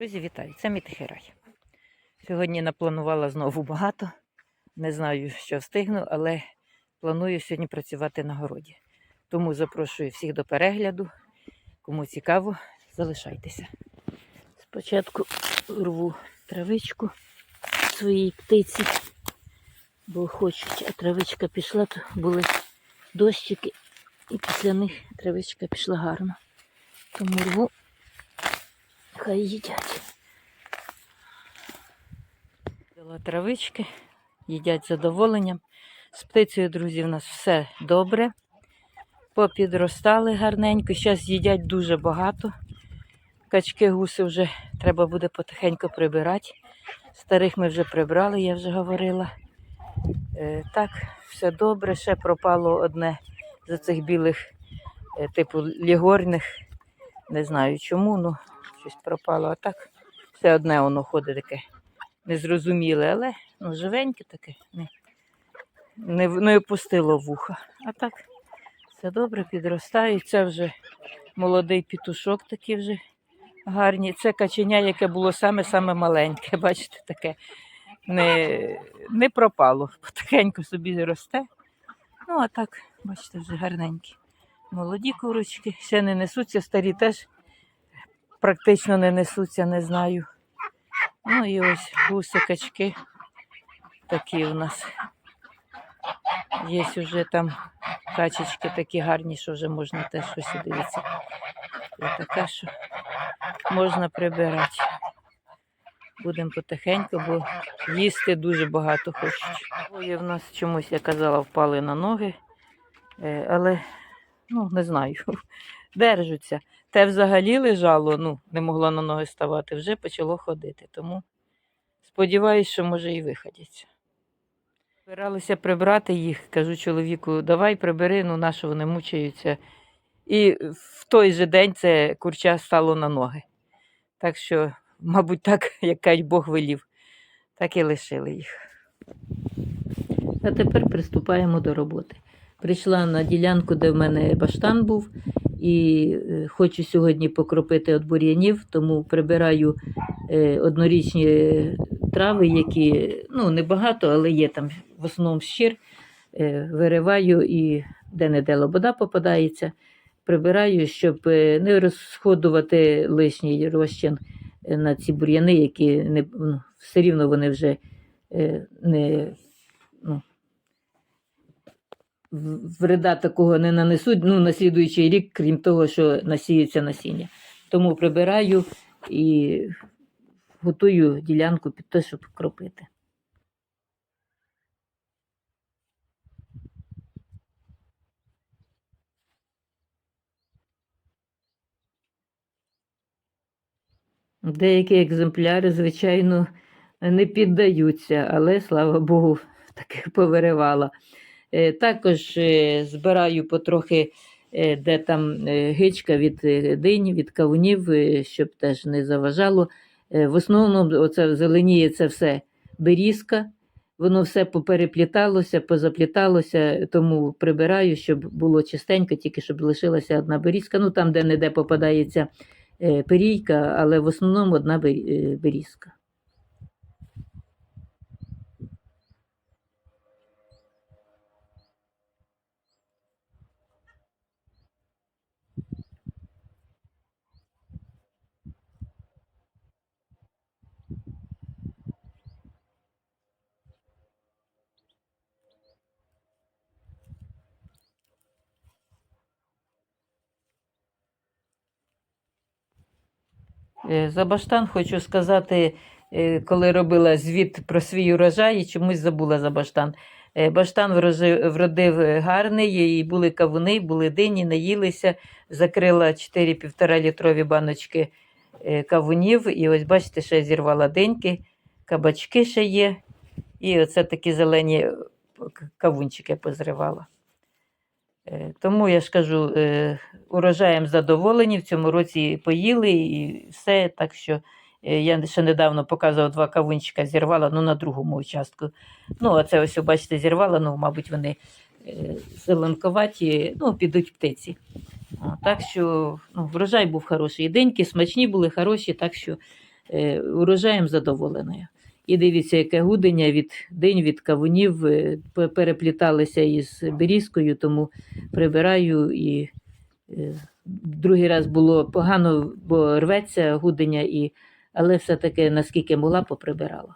Друзі, вітаю! Це мій тихий рай. Сьогодні напланувала знову багато. Не знаю, що встигну, але планую сьогодні працювати на городі. Тому запрошую всіх до перегляду. Кому цікаво, залишайтеся. Спочатку рву травичку своїй птиці, бо хочуть, а травичка пішла, то були дощики, і після них травичка пішла гарно. Тому рву Хай їдять. Дала травички, їдять з задоволенням. З птицею, друзі, в нас все добре. Попідростали гарненько. Зараз їдять дуже багато. Качки, гуси вже треба буде потихеньку прибирати. Старих ми вже прибрали, я вже говорила. Е, так, все добре. Ще пропало одне з цих білих, е, типу лігорних. Не знаю чому, ну щось пропало. А так все одне воно ходить таке незрозуміле, але ну, живеньке таке, не, не, не опустило вуха. А так все добре підростає. Це вже молодий пітушок такий вже гарні. Це каченя, яке було саме-саме маленьке, бачите, таке не, не пропало. Потихеньку собі росте. Ну, а так, бачите, вже гарненькі. Молоді курочки, ще не несуться, старі теж практично не несуться, не знаю. Ну і ось гуси, качки такі у нас. Є вже там качечки такі гарні, що вже можна теж щось дивитися. Є така, що можна прибирати. Будемо потихеньку, бо їсти дуже багато хочуть. Ой, в нас чомусь, я казала, впали на ноги, Е, але ну, не знаю, держаться. Те взагалі лежало, ну, не могло на ноги ставати, вже почало ходити. Тому сподіваюся, що може і виходяться. Збиралися прибрати їх, кажу чоловіку, давай прибери, ну нащо вони мучаються. І в той же день це курча стало на ноги. Так що, мабуть, так, як Бог велів, так і лишили їх. А тепер приступаємо до роботи. Прийшла на ділянку, де в мене баштан був, і е, хочу сьогодні покропити від бур'янів, тому прибираю е, однорічні трави, які ну, небагато, але є там в основному щир. Е, вириваю і де-не-де лобода попадається. Прибираю, щоб не розходувати лишній розчин на ці бур'яни, які не, ну, все рівно вони вже не. Ну, вреда такого не нанесуть ну, на слідуючий рік, крім того, що насіється насіння. Тому прибираю і готую ділянку під те, щоб кропити. Деякі екземпляри, звичайно, не піддаються, але слава Богу, таки повиривала. Е, Також е, збираю потрохи, е, де там гичка від дині, від кавунів, щоб теж не заважало. В основному оце зеленіє це все берізка, воно все поперепліталося, позапліталося, тому прибираю, щоб було чистенько, тільки щоб лишилася одна берізка. Ну там, де-не-де попадається перійка, але в основному одна берізка. За баштан хочу сказати, е, коли робила звіт про свій урожай, і чомусь забула за баштан. Е, Баштан вродив е, гарний, і були кавуни, були дині, наїлися. Закрила 4,5 літрові баночки е, кавунів. І ось бачите, ще зірвала деньки, кабачки ще є. І оце такі зелені е, кавунчики позривала. Е, Тому я ж кажу, е, урожаєм задоволені, в цьому році поїли і все. Так що е, я ще недавно показувала два кавунчика, зірвала ну, на другому участку. Ну, а це ось, бачите, зірвала, ну, мабуть, вони зеленковаті, ну, підуть птиці. Так що ну, врожай був хороший. І деньки смачні були, хороші, так що урожаєм задоволена. І дивіться, яке гудення від день від кавунів е, перепліталися із берізкою, тому прибираю і е, другий раз було погано, бо рветься гудення, і, але все-таки наскільки могла, поприбирала.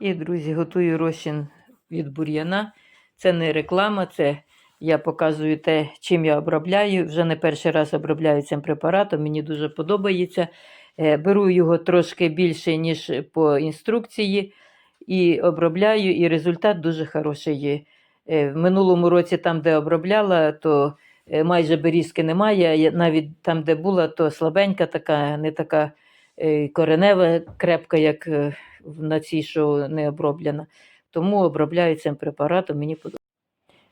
І, друзі, готую розчин від бур'яна. Це не реклама, це я показую те, чим я обробляю. Вже не перший раз обробляю цим препаратом, мені дуже подобається. Е, Беру його трошки більше, ніж по інструкції, і обробляю, і результат дуже хороший є. Е, В минулому році, там, де обробляла, то е, майже берізки немає. Навіть там, де була, то слабенька, така, не така коренева, крепка, як е, на цій, що не оброблена. Тому обробляю цим препаратом, мені подобається.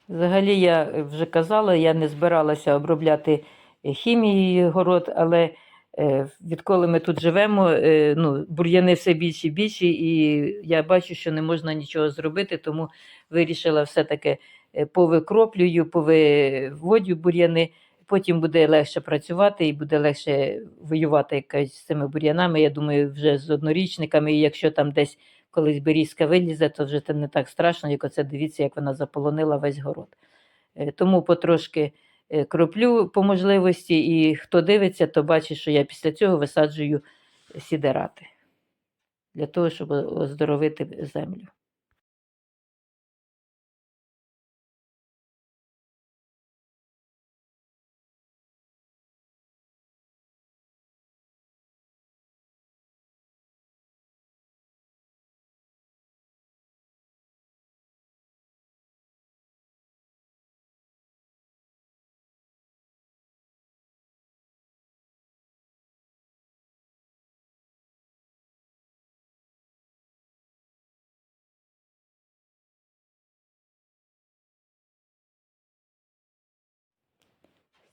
Взагалі, я е, вже казала, я не збиралася обробляти е, хімією город, але е, відколи ми тут живемо, е, ну, бур'яни все більші і більші, і я бачу, що не можна нічого зробити, тому вирішила все-таки е, повикроплюю, повиводю бур'яни. Потім буде легше працювати і буде легше воювати якось з цими бур'янами. Я думаю, вже з однорічниками, і якщо там десь колись берізка вилізе, то вже це не так страшно, як оце дивіться, як вона заполонила весь город. Е, Тому потрошки е, кроплю по можливості, і хто дивиться, то бачить, що я після цього висаджую сідерати для того, щоб оздоровити землю.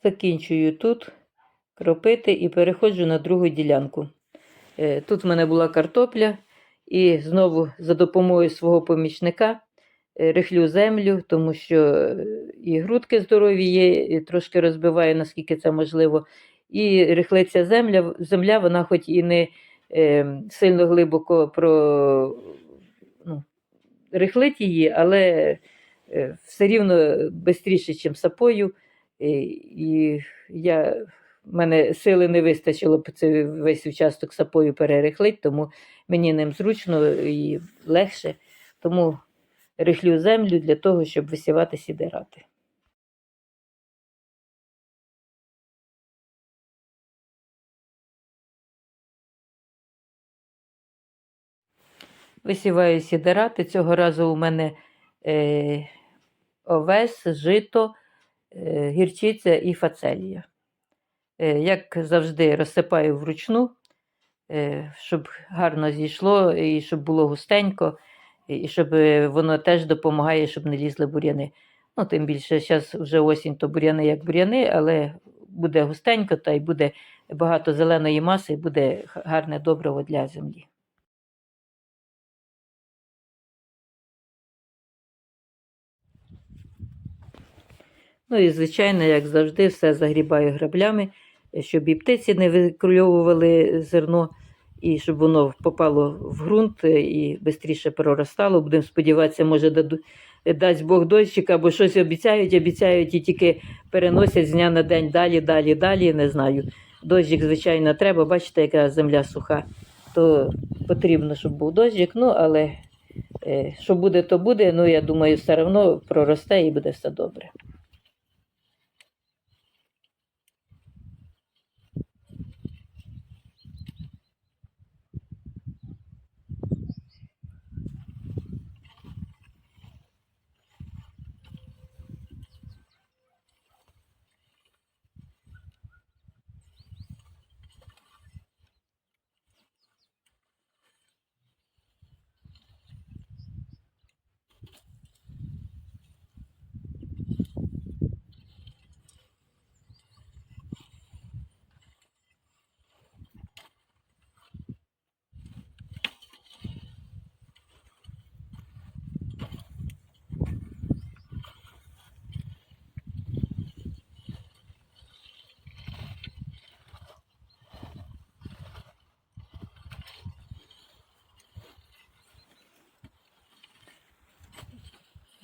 Закінчую тут кропити і переходжу на другу ділянку. Е, Тут в мене була картопля, і знову за допомогою свого помічника е, рихлю землю, тому що е, і грудки здорові є, і трошки розбиваю, наскільки це можливо. І рихлиться земля, земля вона хоч і не е, сильно глибоко про, ну, рихлить її, але е, все рівно швидше, ніж сапою. І, я, в мене сили не вистачило цей весь участок сапою перерихлить, тому мені ним зручно і легше. Тому рихлю землю для того, щоб висівати сідерати. Висіваю сідерати. Цього разу у мене е, овес, жито, гірчиця і фацелія. Е, як завжди, розсипаю вручну, е, щоб гарно зійшло і щоб було густенько, і щоб е, воно теж допомагає, щоб не лізли бур'яни. Ну, тим більше, зараз вже осінь, то бур'яни як бур'яни, але буде густенько, та й буде багато зеленої маси, і буде гарне добриво для землі. Ну і, звичайно, як завжди, все загрібаю граблями, щоб і птиці не викульовували зерно, і щоб воно попало в ґрунт е, і швидше проростало. Будемо сподіватися, може, дасть Бог дощик або щось обіцяють, обіцяють і тільки переносять з дня на день далі, далі, далі. Не знаю. Дощик, звичайно, треба. Бачите, яка земля суха, то потрібно, щоб був дощик. Ну, але е, що буде, то буде. Ну, я думаю, все одно проросте і буде все добре.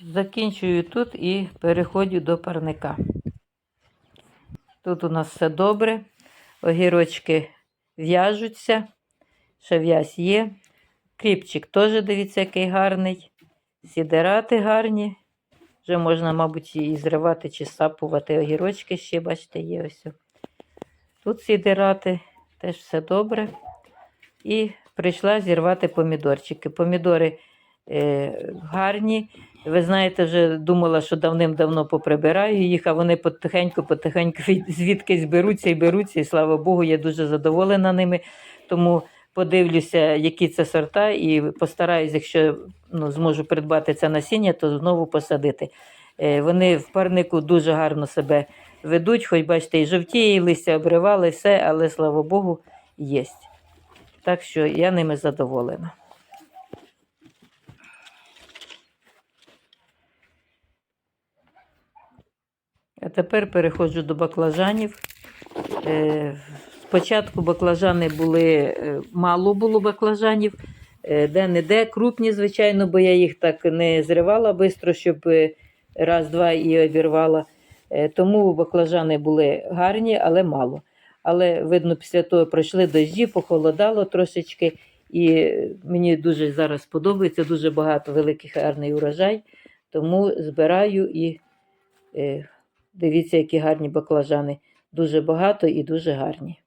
Закінчую тут і переходжу до парника. Тут у нас все добре. Огірочки в'яжуться, ще в'язь є. Кріпчик теж, дивіться, який гарний. Сідерати гарні. Вже можна, мабуть, і зривати чи сапувати огірочки ще, бачите, є ось. Тут сідерати, теж все добре. І прийшла зірвати помідорчики. Помідори гарні. Ви знаєте, вже думала, що давним-давно поприбираю їх, а вони потихеньку-потихеньку звідкись беруться і беруться. І слава Богу, я дуже задоволена ними. Тому подивлюся, які це сорта, і постараюсь, якщо ну, зможу придбати це насіння, то знову посадити. Е, Вони в парнику дуже гарно себе ведуть, хоч бачите, і жовтіє, і листя обривали, все, але слава Богу, є. Так що я ними задоволена. А тепер переходжу до баклажанів. Е, Спочатку баклажани були, е, мало було баклажанів, е, де-не-де, крупні, звичайно, бо я їх так не зривала швидко, щоб раз-два і обірвала. Тому баклажани були гарні, але мало. Але, видно, після того пройшли дощі, похолодало трошечки, і мені дуже зараз подобається, дуже багато великий гарний урожай. Тому збираю і дивіться, які гарні баклажани. Дуже багато і дуже гарні.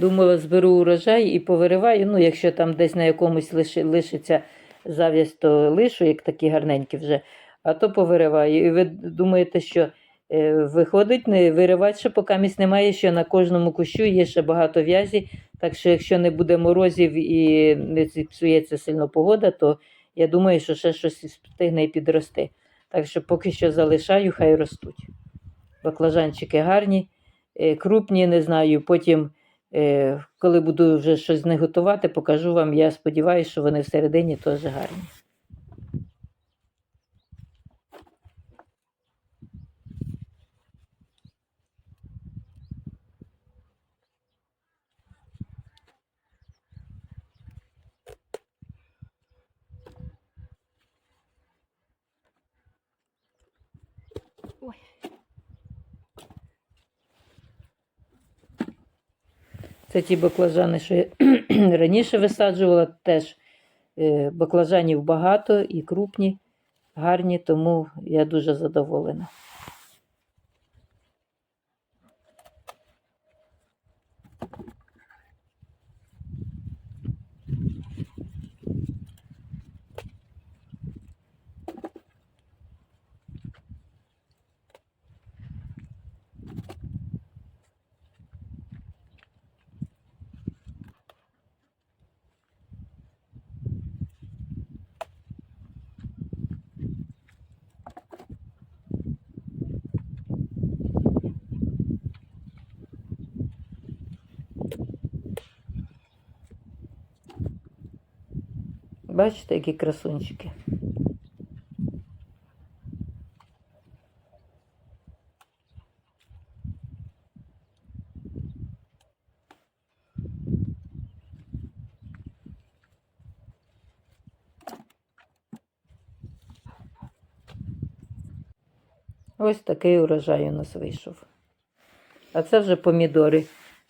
Думала, зберу урожай і повириваю. Ну, якщо там десь на якомусь лиши, лишиться зав'язь, то лишу, як такі гарненькі вже, а то повириваю. І ви думаєте, що е, виходить, не виривати, що поки місць немає, що на кожному кущу є ще багато в'язі. Так що, якщо не буде морозів і не зіпсується сильно погода, то я думаю, що ще щось встигне і підрости. Так що поки що залишаю, хай ростуть. Баклажанчики гарні, е, крупні, не знаю. Потім, коли буду вже щось з готувати, покажу вам. Я сподіваюся, що вони всередині теж гарні. Це ті баклажани, що я раніше висаджувала, теж е, баклажанів багато і крупні, гарні, тому я дуже задоволена. Бачите, які красунчики. Ось такий урожай у нас вийшов. А це вже помідори.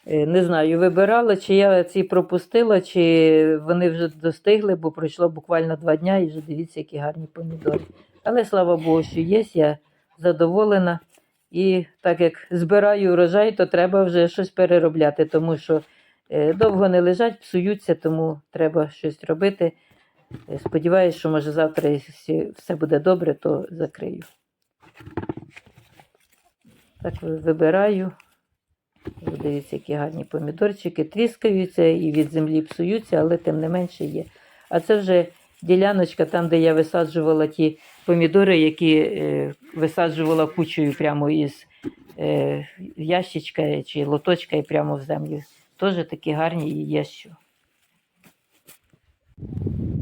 Е, Не знаю, вибирала, чи я ці пропустила, чи вони вже достигли, бо пройшло буквально два дня і вже дивіться, які гарні помідори. Але слава Богу, що є, я задоволена. І так як збираю урожай, то треба вже щось переробляти, тому що е, довго не лежать, псуються, тому треба щось робити. Е, Сподіваюсь, що може завтра, якщо все буде добре, то закрию. Так вибираю. Дивіться, які гарні помідорчики тріскаються і від землі псуються, але тим не менше є. А це вже діляночка, там, де я висаджувала ті помідори, які е, висаджувала кучею прямо із е, ящичка чи лоточка і прямо в землю теж такі гарні і є що.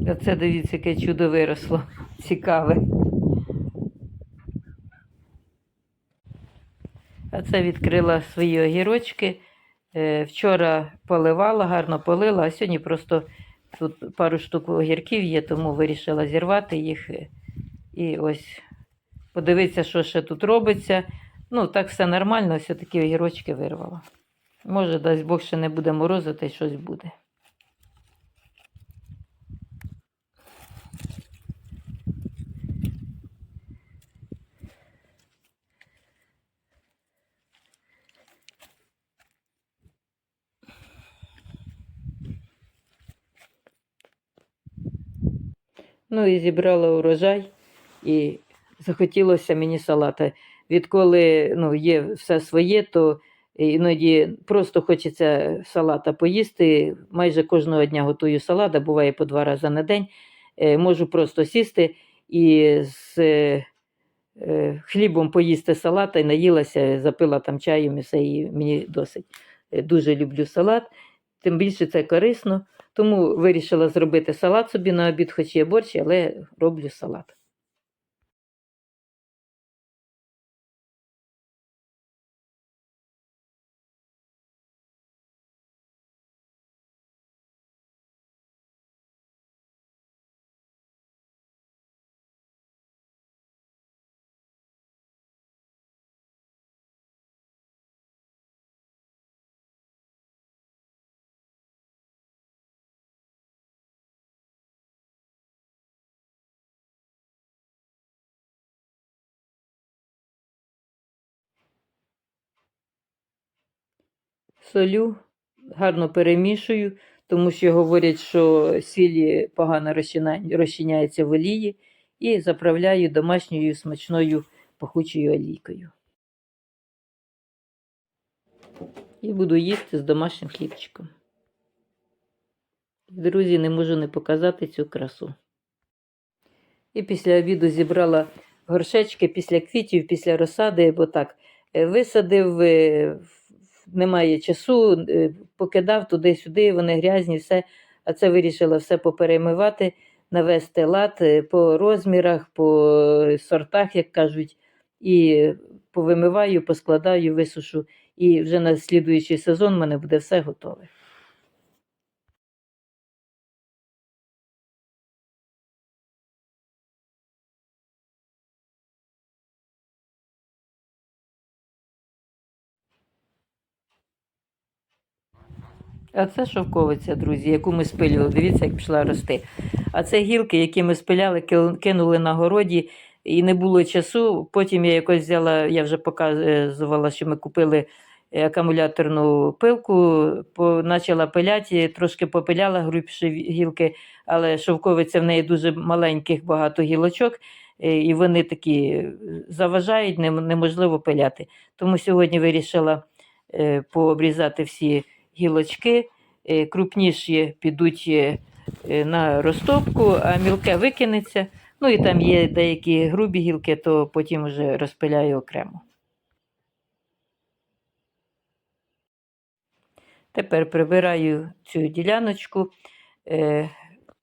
Оце дивіться, яке чудо виросло. Цікаве. А це відкрила свої огірочки. Е, Вчора поливала, гарно полила, а сьогодні просто тут пару штук огірків є, тому вирішила зірвати їх. е, І ось подивитися, що ще тут робиться. Ну, так все нормально, все такі огірочки вирвала. Може, дасть Бог, ще не буде морозити, щось буде. Ну і зібрала урожай, і захотілося мені салата. Відколи ну, є все своє, то іноді просто хочеться салата поїсти. Майже кожного дня готую салат, а буває по два рази на день. Е, Можу просто сісти і з е, хлібом поїсти салата і наїлася, запила там чаєм і все, і мені досить. Е, Дуже люблю салат, тим більше це корисно. Тому вирішила зробити салат собі на обід, хоч є борщ, але роблю салат. Солю, гарно перемішую, тому що говорять, що сіль погано розчиняється в олії, і заправляю домашньою смачною пахучою олійкою. І буду їсти з домашнім хлібчиком. Друзі, не можу не показати цю красу. І після обіду зібрала горшечки після квітів, після розсади, бо так е, висадив, е, в- немає часу, е, покидав туди-сюди, вони грязні, все. А це вирішила все поперемивати, навести лад е, по розмірах, по сортах, як кажуть, і повимиваю, поскладаю, висушу. І вже на слідуючий сезон в мене буде все готове. А це шовковиця, друзі, яку ми спилювали. Дивіться, як пішла рости. А це гілки, які ми спиляли, кинули на городі, і не було часу. Потім я якось взяла, я вже показувала, що ми купили акумуляторну пилку, почала пиляти, трошки попиляла грубші гілки, але шовковиця в неї дуже маленьких багато гілочок, е, і вони такі заважають, нем- неможливо пиляти. Тому сьогодні вирішила е, пообрізати всі гілочки, е, крупніші підуть е, е, на розтопку, а мілке викинеться. Ну і там є деякі грубі гілки, то потім вже розпиляю окремо. Тепер прибираю цю діляночку,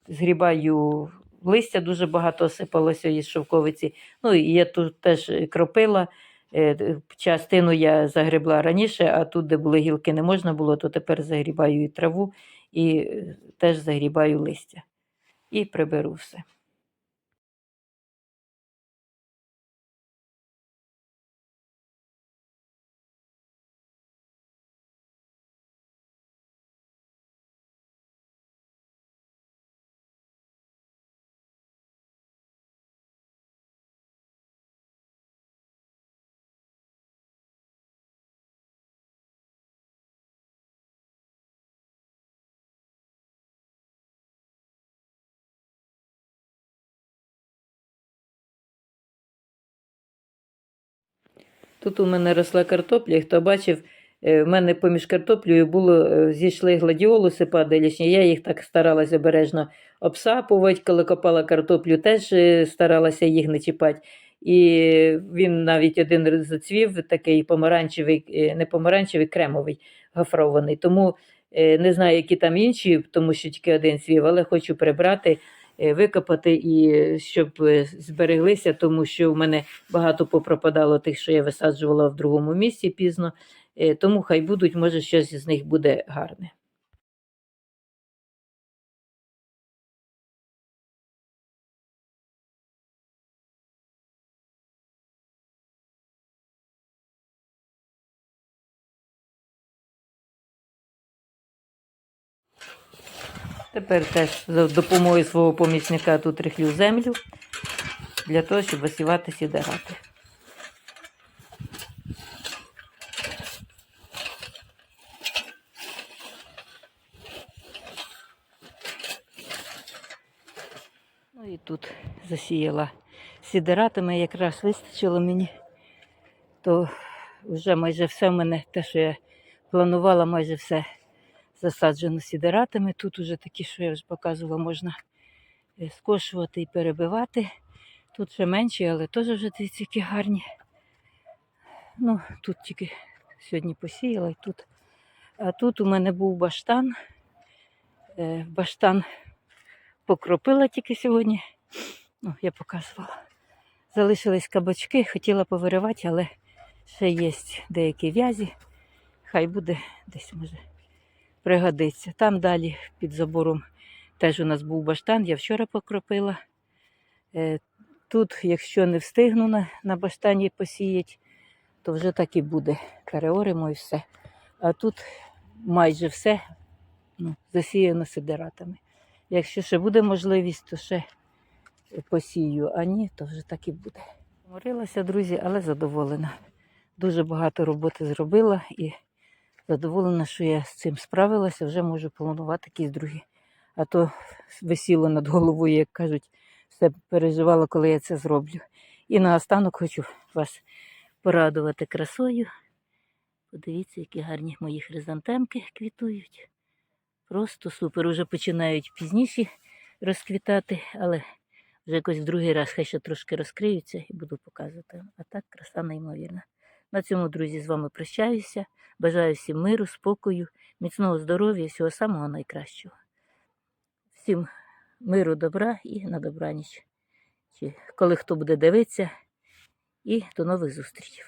згрібаю листя, дуже багато осипалося із шовковиці. Ну і я тут теж кропила. Е, Частину я загребла раніше, а тут, де були гілки, не можна було, то тепер загрібаю і траву, і е, теж загрібаю листя. І приберу все. Тут у мене росла картопля, хто бачив, е, в мене поміж картоплею було, е, зійшли гладіолуси падалічні. Я їх так старалася обережно обсапувати, коли копала картоплю, теж е, старалася їх не чіпати. І він навіть один зацвів, такий помаранчевий, не помаранчевий, кремовий, гофрований. Тому Не знаю, які там інші, тому що тільки один свів, але хочу прибрати, викопати і е, щоб е, збереглися, тому що в мене багато попропадало тих, що я висаджувала в другому місці пізно. Е, Тому хай будуть, може, щось з них буде гарне. Тепер теж за допомогою свого помічника тут рихлю землю для того, щоб висівати сідерати. Ну і тут засіяла сідератами, якраз вистачило мені, то вже майже все в мене, те, що я планувала, майже все засаджено сідератами. Тут уже такі, що я вже показувала, можна е, скошувати і перебивати. Тут ще менші, але теж вже які гарні. Ну, тут тільки сьогодні посіяла і тут. А тут у мене був баштан. Е, Баштан покропила тільки сьогодні. Ну, я показувала. Залишились кабачки, хотіла повиривати, але ще є деякі в'язі. Хай буде десь може пригодиться. Там далі під забором теж у нас був баштан, я вчора покропила. Е, Тут, якщо не встигну на, на баштані посіяти, то вже так і буде. Переоримо і все. А тут майже все ну, засіяно сидератами. Якщо ще буде можливість, то ще посію, а ні, то вже так і буде. Морилася, друзі, але задоволена. Дуже багато роботи зробила і задоволена, що я з цим справилася, вже можу планувати якісь другі. А то висіло над головою, як кажуть, все переживала, коли я це зроблю. І наостанок хочу вас порадувати красою. Подивіться, які гарні мої хризантемки квітують. Просто супер. Уже починають пізніші розквітати, але вже якось в другий раз хай ще трошки розкриються і буду показувати. А так краса неймовірна. На цьому, друзі, з вами прощаюся. Бажаю всім миру, спокою, міцного здоров'я, всього самого найкращого. Всім миру, добра і на добраніч. Чи коли хто буде дивитися. І до нових зустрічей.